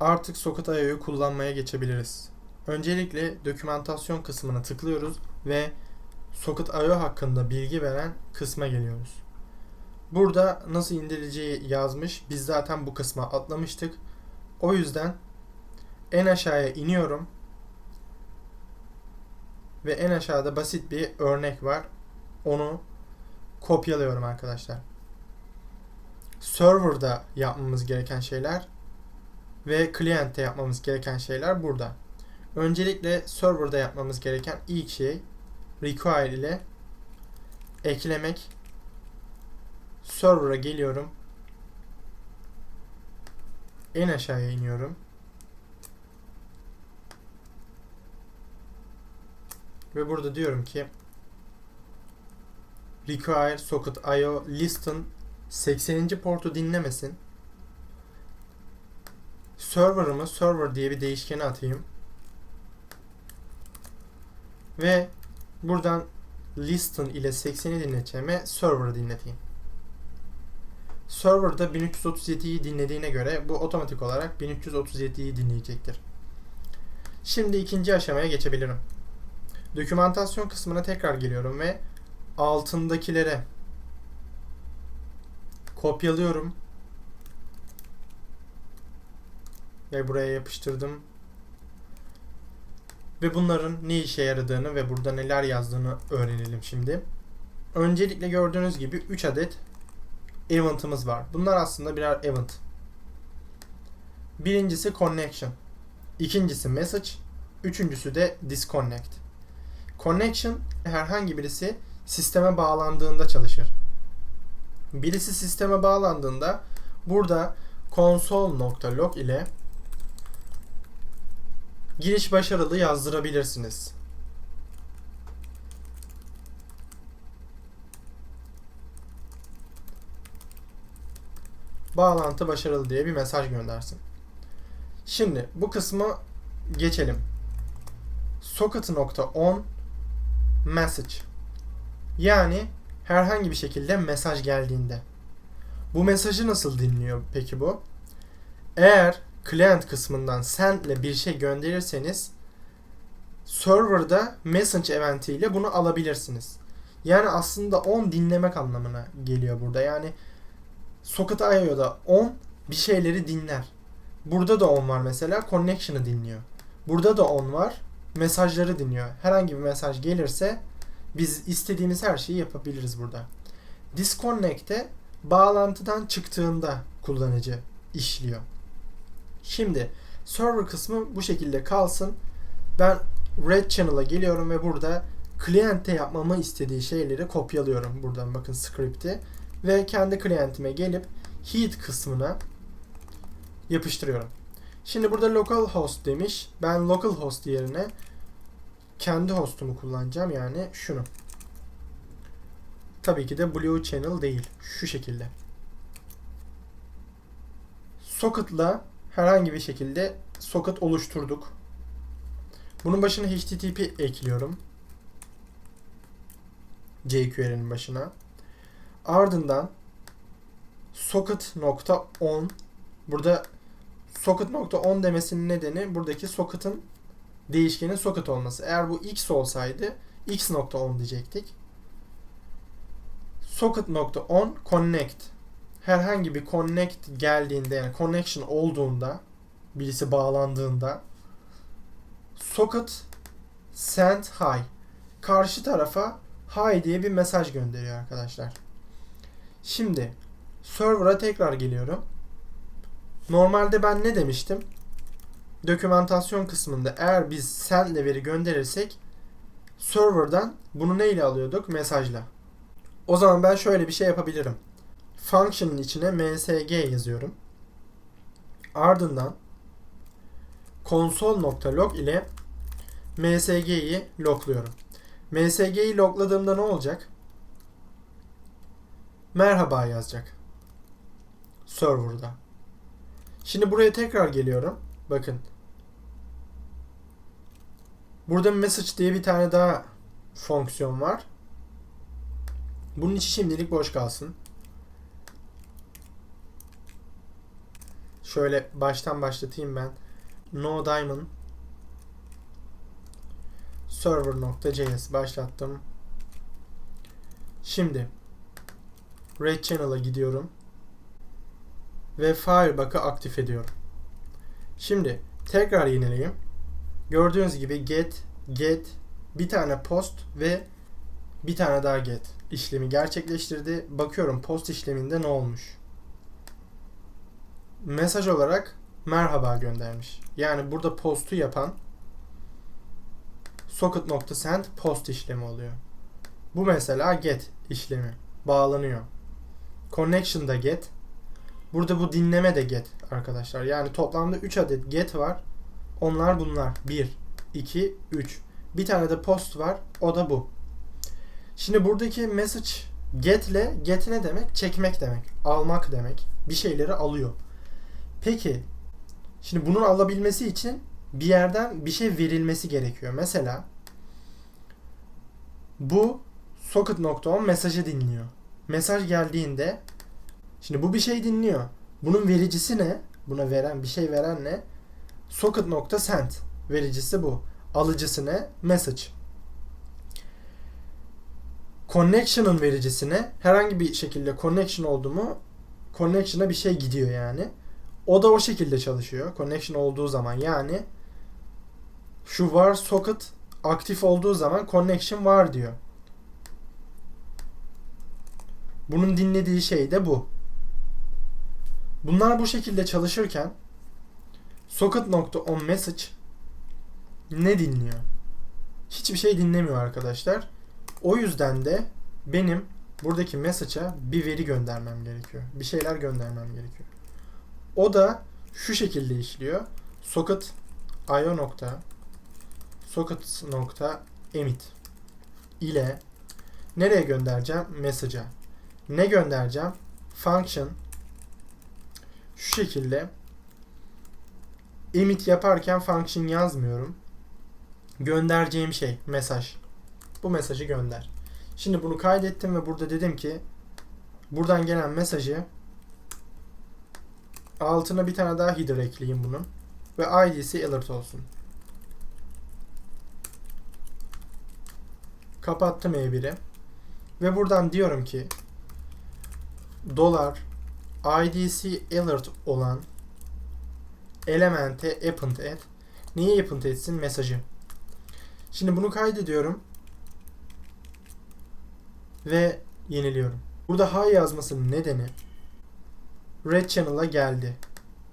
Artık Socket IO'yu kullanmaya geçebiliriz. Öncelikle dokümantasyon kısmına tıklıyoruz ve Socket IO hakkında bilgi veren kısma geliyoruz. Burada nasıl indirileceği yazmış. Biz zaten bu kısma atlamıştık. O yüzden en aşağıya iniyorum. Ve en aşağıda basit bir örnek var. Onu kopyalıyorum arkadaşlar. Server'da yapmamız gereken şeyler ve client'te yapmamız gereken şeyler burada. Öncelikle server'da yapmamız gereken ilk şey require ile eklemek. Server'a geliyorum. En aşağıya iniyorum. Ve burada diyorum ki require socket IO listen 80. portu dinlemesin. Server'ımı server diye bir değişkene atayım. Ve buradan listen ile 80'i dinleteceğime server'ı dinleteyim. Server'da 1337'yi dinlediğine göre bu otomatik olarak 1337'yi dinleyecektir. Şimdi ikinci aşamaya geçebilirim. Dokümantasyon kısmına tekrar geliyorum ve altındakilere kopyalıyorum ve buraya yapıştırdım. Ve bunların ne işe yaradığını ve burada neler yazdığını öğrenelim şimdi. Öncelikle gördüğünüz gibi 3 adet event'ımız var. Bunlar aslında birer event. Birincisi connection. ikincisi message. Üçüncüsü de disconnect. Connection herhangi birisi sisteme bağlandığında çalışır. Birisi sisteme bağlandığında burada console.log ile giriş başarılı yazdırabilirsiniz. Bağlantı başarılı diye bir mesaj göndersin. Şimdi bu kısmı geçelim. Socket.on message yani herhangi bir şekilde mesaj geldiğinde. Bu mesajı nasıl dinliyor peki bu? Eğer client kısmından send ile bir şey gönderirseniz serverda message eventi ile bunu alabilirsiniz. Yani aslında on dinlemek anlamına geliyor burada. Yani Socket IO'da on bir şeyleri dinler. Burada da on var mesela connection'ı dinliyor. Burada da on var mesajları dinliyor. Herhangi bir mesaj gelirse biz istediğimiz her şeyi yapabiliriz burada. Disconnect'te bağlantıdan çıktığında kullanıcı işliyor. Şimdi server kısmı bu şekilde kalsın. Ben Red Channel'a geliyorum ve burada client'te yapmamı istediği şeyleri kopyalıyorum. Buradan bakın script'i ve kendi client'ime gelip heat kısmına yapıştırıyorum. Şimdi burada localhost demiş. Ben localhost yerine kendi hostumu kullanacağım yani şunu. Tabii ki de Blue Channel değil. Şu şekilde. Socket'la herhangi bir şekilde socket oluşturduk. Bunun başına HTTP ekliyorum. jQuery'nin başına. Ardından socket.on burada socket.on demesinin nedeni buradaki socket'ın değişkenin socket olması. Eğer bu x olsaydı x.on diyecektik. Socket.on connect herhangi bir connect geldiğinde yani connection olduğunda birisi bağlandığında socket send hi karşı tarafa hi diye bir mesaj gönderiyor arkadaşlar. Şimdi server'a tekrar geliyorum. Normalde ben ne demiştim? Dokümantasyon kısmında eğer biz send veri gönderirsek server'dan bunu neyle alıyorduk? Mesajla. O zaman ben şöyle bir şey yapabilirim function'ın içine msg yazıyorum. Ardından console.log ile msg'yi logluyorum. msg'yi logladığımda ne olacak? Merhaba yazacak. Server'da. Şimdi buraya tekrar geliyorum. Bakın. Burada message diye bir tane daha fonksiyon var. Bunun içi şimdilik boş kalsın. Şöyle baştan başlatayım ben. No Diamond server.js başlattım. Şimdi Red Channel'a gidiyorum ve Firebug'ı aktif ediyorum. Şimdi tekrar yenileyim. Gördüğünüz gibi get, get, bir tane post ve bir tane daha get işlemi gerçekleştirdi. Bakıyorum post işleminde ne olmuş. Mesaj olarak merhaba göndermiş. Yani burada postu yapan socket.send post işlemi oluyor. Bu mesela get işlemi. Bağlanıyor. Connection'da get. Burada bu dinleme de get arkadaşlar. Yani toplamda 3 adet get var. Onlar bunlar. 1, 2, 3. Bir tane de post var. O da bu. Şimdi buradaki message get ile get ne demek? Çekmek demek. Almak demek. Bir şeyleri alıyor. Peki şimdi bunun alabilmesi için bir yerden bir şey verilmesi gerekiyor. Mesela bu socket.on mesajı dinliyor. Mesaj geldiğinde şimdi bu bir şey dinliyor. Bunun vericisi ne? Buna veren bir şey veren ne? Socket.send vericisi bu. Alıcısı ne? Message. Connection'ın vericisine herhangi bir şekilde connection oldu mu connection'a bir şey gidiyor yani. O da o şekilde çalışıyor. Connection olduğu zaman yani şu var socket aktif olduğu zaman connection var diyor. Bunun dinlediği şey de bu. Bunlar bu şekilde çalışırken socket.on message ne dinliyor? Hiçbir şey dinlemiyor arkadaşlar. O yüzden de benim buradaki message'a bir veri göndermem gerekiyor. Bir şeyler göndermem gerekiyor. O da şu şekilde işliyor. Socket io nokta socket nokta emit ile nereye göndereceğim? Message'a. Ne göndereceğim? Function şu şekilde emit yaparken function yazmıyorum. Göndereceğim şey mesaj. Bu mesajı gönder. Şimdi bunu kaydettim ve burada dedim ki buradan gelen mesajı altına bir tane daha header ekleyeyim bunun ve ID'si alert olsun. Kapattım E1'i ve buradan diyorum ki dolar IDC alert olan elemente append et. Neyi append etsin? Mesajı. Şimdi bunu kaydediyorum ve yeniliyorum. Burada high yazmasının nedeni Red Channel'a geldi.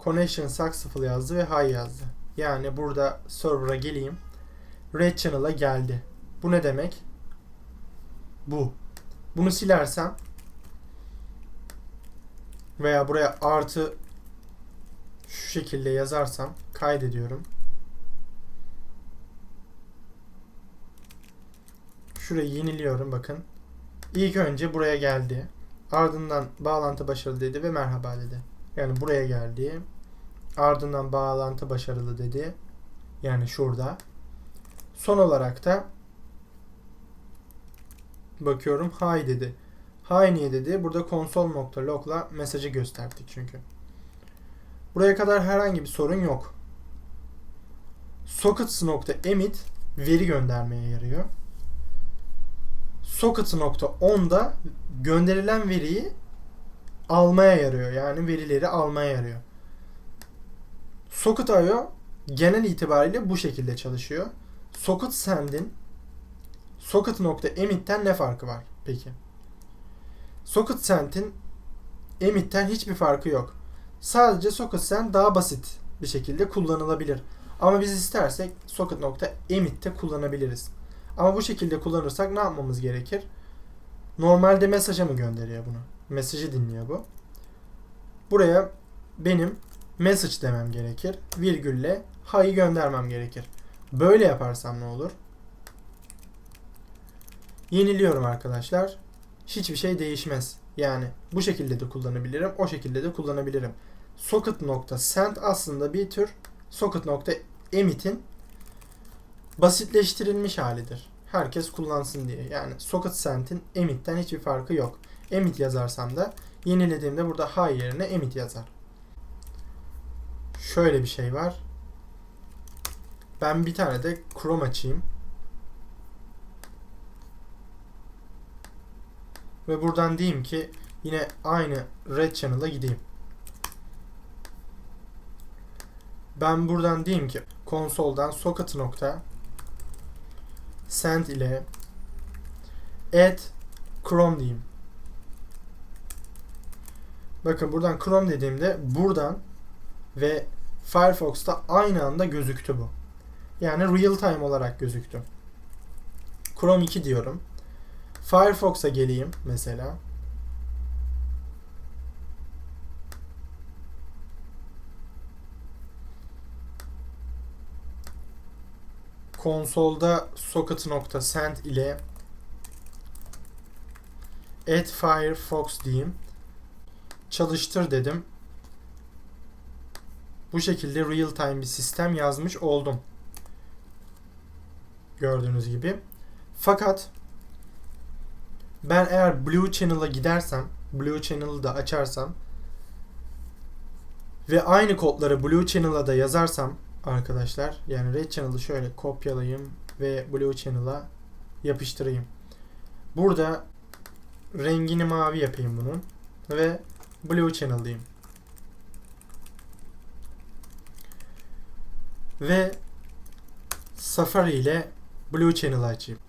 Connection successful yazdı ve high yazdı. Yani burada server'a geleyim. Red Channel'a geldi. Bu ne demek? Bu. Bunu silersem veya buraya artı şu şekilde yazarsam kaydediyorum. Şurayı yeniliyorum bakın. İlk önce buraya geldi. Ardından bağlantı başarılı dedi ve merhaba dedi. Yani buraya geldi. Ardından bağlantı başarılı dedi. Yani şurada. Son olarak da bakıyorum hi dedi. Hi niye dedi? Burada console.log'la mesajı gösterdik çünkü. Buraya kadar herhangi bir sorun yok. Sockets.emit veri göndermeye yarıyor. Sockets.on'da gönderilen veriyi almaya yarıyor. Yani verileri almaya yarıyor. Socket.io genel itibariyle bu şekilde çalışıyor. Socket Send'in Socket.emit'ten ne farkı var peki? Socket Send'in Emit'ten hiçbir farkı yok. Sadece Socket Send daha basit bir şekilde kullanılabilir. Ama biz istersek Socket.emit'te kullanabiliriz. Ama bu şekilde kullanırsak ne yapmamız gerekir? Normalde mesaja mı gönderiyor bunu? Mesajı dinliyor bu. Buraya benim message demem gerekir. Virgülle hi'yi göndermem gerekir. Böyle yaparsam ne olur? Yeniliyorum arkadaşlar. Hiçbir şey değişmez. Yani bu şekilde de kullanabilirim, o şekilde de kullanabilirim. Socket.send aslında bir tür socket.emit'in basitleştirilmiş halidir. Herkes kullansın diye. Yani socket send'in emit'ten hiçbir farkı yok. Emit yazarsam da yenilediğimde burada hi yerine emit yazar. şöyle bir şey var. Ben bir tane de Chrome açayım. Ve buradan diyeyim ki yine aynı Red Channel'a gideyim. Ben buradan diyeyim ki konsoldan socket nokta send ile add Chrome diyeyim. Bakın buradan Chrome dediğimde buradan ve Firefox'ta aynı anda gözüktü bu. Yani real time olarak gözüktü. Chrome 2 diyorum. Firefox'a geleyim mesela. Konsolda socket.send ile add Firefox diyeyim. Çalıştır dedim. Bu şekilde real time bir sistem yazmış oldum. Gördüğünüz gibi. Fakat ben eğer Blue Channel'a gidersem, Blue Channel'ı da açarsam ve aynı kodları Blue Channel'a da yazarsam arkadaşlar yani Red Channel'ı şöyle kopyalayayım ve Blue Channel'a yapıştırayım. Burada rengini mavi yapayım bunun ve Blue Channel diyeyim. Ve Safari ile Blue Channel açayım.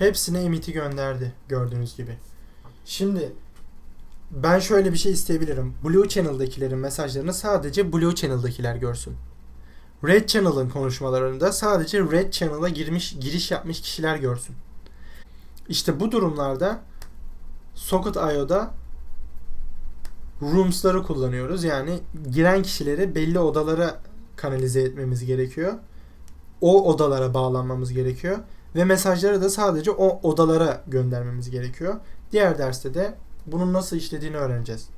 Hepsine emit'i gönderdi gördüğünüz gibi. Şimdi ben şöyle bir şey isteyebilirim. Blue Channel'dakilerin mesajlarını sadece Blue Channel'dakiler görsün. Red Channel'ın konuşmalarında sadece Red Channel'a girmiş giriş yapmış kişiler görsün. İşte bu durumlarda Socket.io'da Rooms'ları kullanıyoruz. Yani giren kişileri belli odalara kanalize etmemiz gerekiyor. O odalara bağlanmamız gerekiyor. Ve mesajları da sadece o odalara göndermemiz gerekiyor. Diğer derste de bunun nasıl işlediğini öğreneceğiz.